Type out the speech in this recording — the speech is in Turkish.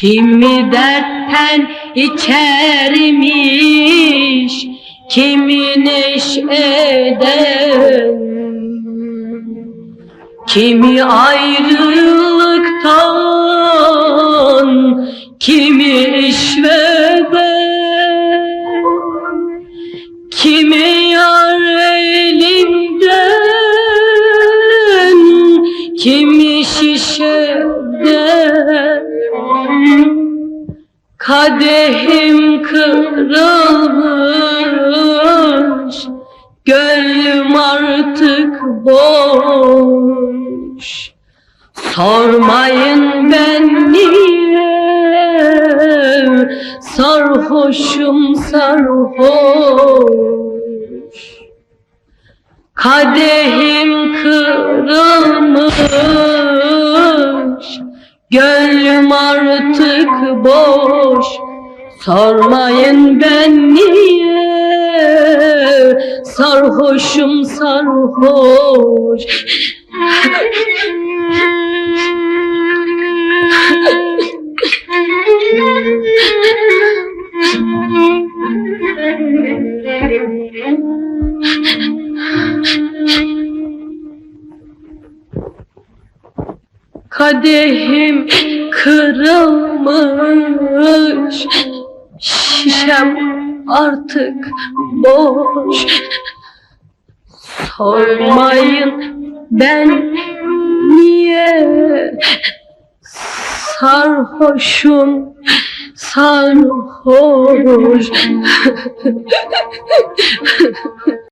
Kimi dertten içermiş, kimi neşeden, kimi ayrılıktan, kimi işveden, kimi yar elinden, kimi Kadehim kırılmış, gönlüm artık boş. Sormayın ben niye sarhoşum sarhoş. Kadehim kırılmış, gönlüm artık boş. Sormayın ben niye sarhoşum sarhoş. Kadehim kırılmış Şişem artık boş. Sormayın ben niye sarhoşum sarhoş